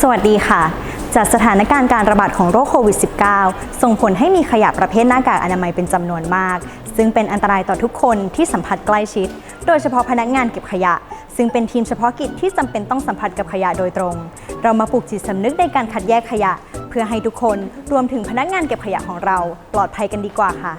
สวัสดีค่ะ จากสถานการณ์การระบาดของโรคโควิด -19 ส่งผลให้มีขยะประเภทหน้ากากอนามัยเป็นจำนวนมาก ซึ่งเป็นอันตรายต่อทุกคนที่สัมผัสใกล้ชิด โดยเฉพาะพนักงานเก็บขยะ ซึ่งเป็นทีมเฉพาะกิจที่จำเป็นต้องสัมผัสกับขยะโดยตรง เรามาปลูกจิตสำนึกในการคัดแยกขยะ เพื่อให้ทุกคนรวมถึงพนักงานเก็บขยะของเรา ปลอดภัยกันดีกว่าค่ะ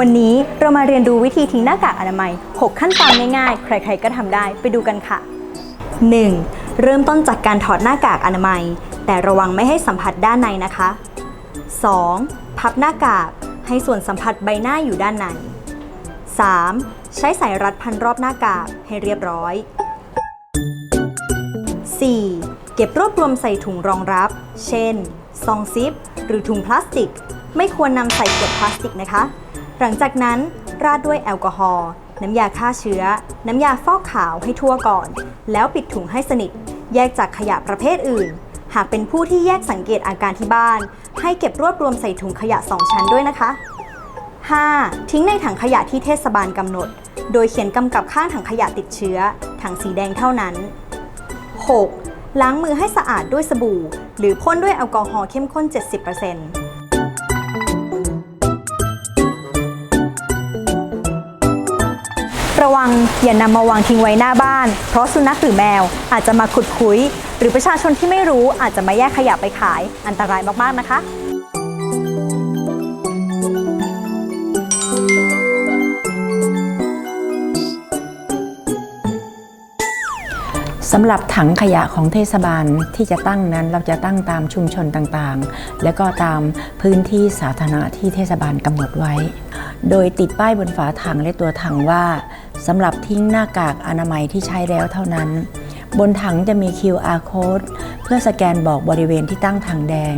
วันนี้เรามาเรียนรู้วิธีทิ้งหน้ากากอนามัย 6 ขั้นตอนง่ายๆ ใครๆก็ทำได้ไปดูกันค่ะ 1. เริ่มต้นจากการถอดหน้ากากอนามัย แต่ระวังไม่ให้สัมผัสด้านในนะคะ 2. พับหน้ากากให้ส่วนสัมผัสใบหน้าอยู่ด้านใน 3. ใช้สายรัดพันรอบหน้ากากให้เรียบร้อย 4. เก็บรวบรวมใส่ถุงรองรับ เช่น ซองซิป หรือถุงพลาสติก ไม่ควรนำใส่ขวดพลาสติกนะคะ หลังจากนั้นราดด้วยแอลกอฮอล์น้ำยาฆ่าเชื้อ น้ำยาฟอกขาวให้ทั่วก่อน แล้วปิดถุงให้สนิท แยกจากขยะประเภทอื่น หากเป็นผู้ที่แยกสังเกตอาการที่บ้าน ให้เก็บรวบรวมใส่ถุงขยะ 2 ชั้นด้วยนะคะ 5. ทิ้งในถังขยะที่เทศบาลกำหนด โดยเขียนกำกับข้างถังขยะติดเชื้อ ถังสีแดงเท่านั้น 6. ล้างมือให้สะอาดด้วยสบู่ หรือพ่นด้วยแอลกอฮอล์เข้มข้น 70% ระวังอย่านำมาวางทิ้งไว้หน้าบ้าน เพราะสุนัขหรือแมวอาจจะมาขุดคุยหรือประชาชนที่ไม่รู้อาจจะมาแยกขยะไปขายอันตรายมากๆนะคะ สำหรับถังขยะของเทศบาลที่จะตั้งนั้นเราจะตั้งตามชุมชนต่างๆ และก็ตามพื้นที่สาธารณะที่เทศบาลกำหนดไว้ โดยติดป้ายบนฝาถังและตัวถังว่าสำหรับทิ้งหน้ากากอนามัยที่ใช้แล้วเท่านั้น บนถังจะมี QR code เพื่อสแกนบอกบริเวณที่ตั้งถังแดง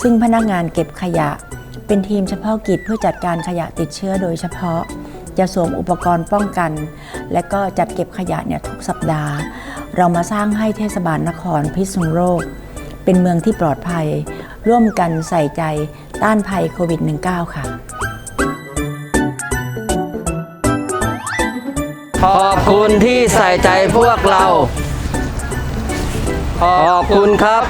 ซึ่งพนักงานเก็บขยะ เป็นทีมเฉพาะกิจเพื่อจัดการขยะติดเชื้อโดยเฉพาะ จะสวมอุปกรณ์ป้องกัน และก็จัดเก็บขยะเนี่ยทุกสัปดาห์ เรามาสร้างให้เทศบาลนครพิษณุโลก เป็นเมืองที่ปลอดภัย ร่วมกันใส่ใจต้านภัยโควิด -19 ค่ะ ขอบคุณที่ใส่ใจพวกเรา ขอบคุณครับ